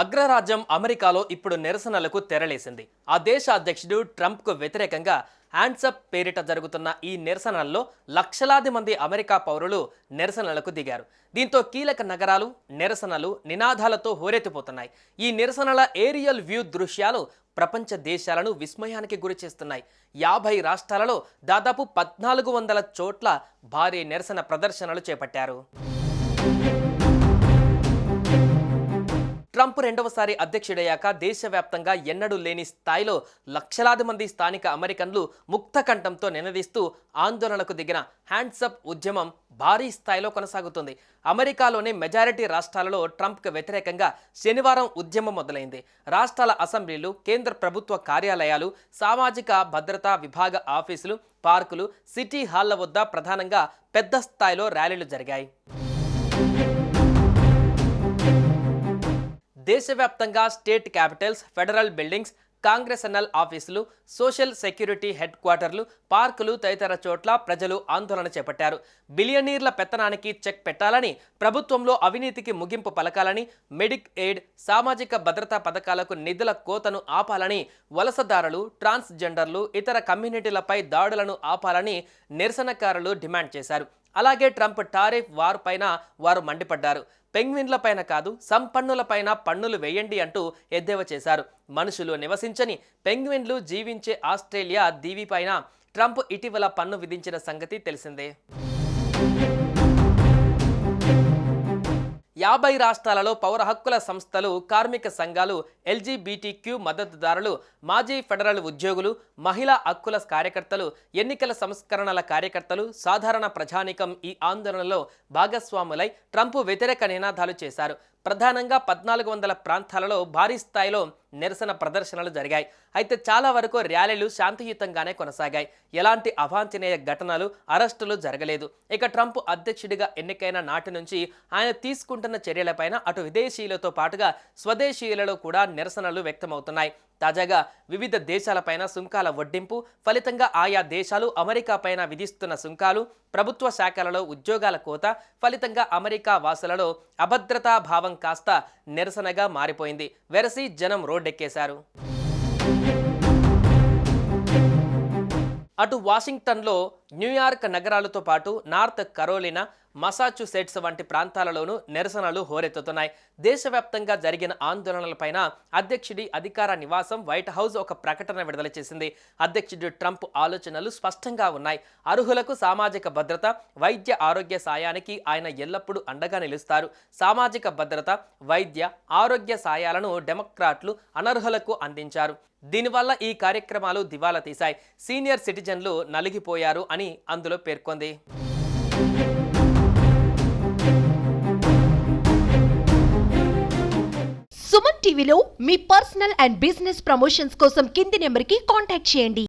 అగ్రరాజ్యం అమెరికాలో ఇప్పుడు నిరసనలకు తెరలేసింది. ఆ దేశ అధ్యక్షుడు ట్రంప్కు వ్యతిరేకంగా హ్యాండ్సప్ పేరిట జరుగుతున్న ఈ నిరసనల్లో లక్షలాది మంది అమెరికా పౌరులు నిరసనలకు దిగారు. దీంతో కీలక నగరాలు నిరసనలు నినాదాలతో హోరెత్తిపోతున్నాయి. ఈ నిరసనల ఏరియల్ వ్యూ దృశ్యాలు ప్రపంచ దేశాలను విస్మయానికి గురి చేస్తున్నాయి. యాభై రాష్ట్రాలలో దాదాపు పద్నాలుగు వందల చోట్ల భారీ నిరసన ప్రదర్శనలు చేపట్టారు. ట్రంప్ రెండవసారి అధ్యక్షుడయ్యాక దేశవ్యాప్తంగా ఎన్నడూ లేని స్థాయిలో లక్షలాది మంది స్థానిక అమెరికన్లు ముక్త కంఠంతో నినదిస్తూ ఆందోళనకు దిగిన హ్యాండ్సప్ ఉద్యమం భారీ స్థాయిలో కొనసాగుతుంది. అమెరికాలోని మెజారిటీ రాష్ట్రాలలో ట్రంప్కు వ్యతిరేకంగా శనివారం ఉద్యమం మొదలైంది. రాష్ట్రాల అసెంబ్లీలు కేంద్ర ప్రభుత్వ కార్యాలయాలు సామాజిక భద్రతా విభాగ ఆఫీసులు పార్కులు సిటీ హాళ్ళ వద్ద ప్రధానంగా పెద్ద స్థాయిలో ర్యాలీలు జరిగాయి. దేశవ్యాప్తంగా state capitals federal buildings congressional ఆఫీసులు సోషల్ సెక్యూరిటీ హెడ్ క్వార్టర్లు పార్కులు తదితర చోట్ల ప్రజలు ఆందోళన చేపట్టారు. బిలియనీర్ల పెత్తనానికి చెక్ పెట్టాలని ప్రభుత్వంలో అవినీతికి ముగింపు పలకాలని మెడిక్ ఎయిడ్ సామాజిక భద్రతా పథకాలకు నిధుల కోతను ఆపాలని వలసదారులు ట్రాన్స్జెండర్లు ఇతర కమ్యూనిటీలపై దాడులను ఆపాలని నిరసనకారులు డిమాండ్ చేశారు. అలాగే ట్రంప్ టారిఫ్ వార్ పైన వారు మండిపడ్డారు. పెంగ్విన్లపైన కాదు సంపన్నులపైన పన్నులు వేయండి అంటూ ఎద్దేవా చేశారు. మనుషులు నివసించని పెంగ్విన్లు జీవించే ఆస్ట్రేలియా దీవిపైన ట్రంప్ ఇటీవల పన్ను విధించిన సంగతి తెలిసిందే. యాభై రాష్ట్రాలలో పౌర హక్కుల సంస్థలు కార్మిక సంఘాలు ఎల్జీబీటీక్యూ మద్దతుదారులు మాజీ ఫెడరల్ ఉద్యోగులు మహిళా హక్కుల కార్యకర్తలు ఎన్నికల సంస్కరణల కార్యకర్తలు సాధారణ ప్రజానికం ఈ ఆందోళనలో భాగస్వాములై ట్రంప్ వ్యతిరేక నినాదాలు చేశారు. ప్రధానంగా పద్నాలుగు వందల ప్రాంతాలలో భారీ స్థాయిలో నిరసన ప్రదర్శనలు జరిగాయి. అయితే చాలా వరకు ర్యాలీలు శాంతియుతంగానే కొనసాగాయి. ఎలాంటి అవాంఛనీయ ఘటనలు అరెస్టులు జరగలేదు. ఇక ట్రంప్ అధ్యక్షుడిగా ఎన్నికైన నాటి నుంచి ఆయన తీసుకుంటున్న చర్యలపైన అటు విదేశీయులతో పాటుగా స్వదేశీయులలో కూడా నిరసనలు వ్యక్తమవుతున్నాయి. తాజాగా వివిధ దేశాలపైన సుంకాల వడ్డింపు ఫలితంగా ఆయా దేశాలు అమెరికా పైన విధిస్తున్న సుంకాలు ప్రభుత్వ శాఖలలో ఉద్యోగాల కోత ఫలితంగా అమెరికా వాసులలో అభద్రతా భావం కాస్త నిరసనగా మారిపోయింది. వెరసి జనం రోడ్డెక్కేశారు. అటు వాషింగ్టన్లో న్యూయార్క్ నగరాలతో పాటు నార్త్ కరోలినా మసాచుసెట్స్ వంటి ప్రాంతాలలోనూ నిరసనలు హోరెత్తుతున్నాయి. దేశవ్యాప్తంగా జరిగిన ఆందోళనలపైన అధ్యక్షుడి అధికార నివాసం వైట్ హౌస్ ఒక ప్రకటన విడుదల చేసింది. అధ్యక్షుడు ట్రంప్ ఆలోచనలు స్పష్టంగా ఉన్నాయి. అర్హులకు సామాజిక భద్రత వైద్య ఆరోగ్య సాయానికి ఆయన ఎల్లప్పుడూ అండగా నిలుస్తారు. సామాజిక భద్రత వైద్య ఆరోగ్య సాయాలను డెమోక్రాట్లు అనర్హులకు అందించారు. దీనివల్ల ఈ కార్యక్రమాలు దివాలా తీశాయి. సీనియర్ సిటిజన్లు నలిగిపోయారు. అని అందులో పేర్కొంది. సుమన్ టీవీలో మీ పర్సనల్ అండ్ బిజినెస్ ప్రమోషన్స్ కోసం కింది నెంబర్కి కాంటాక్ట్ చేయండి.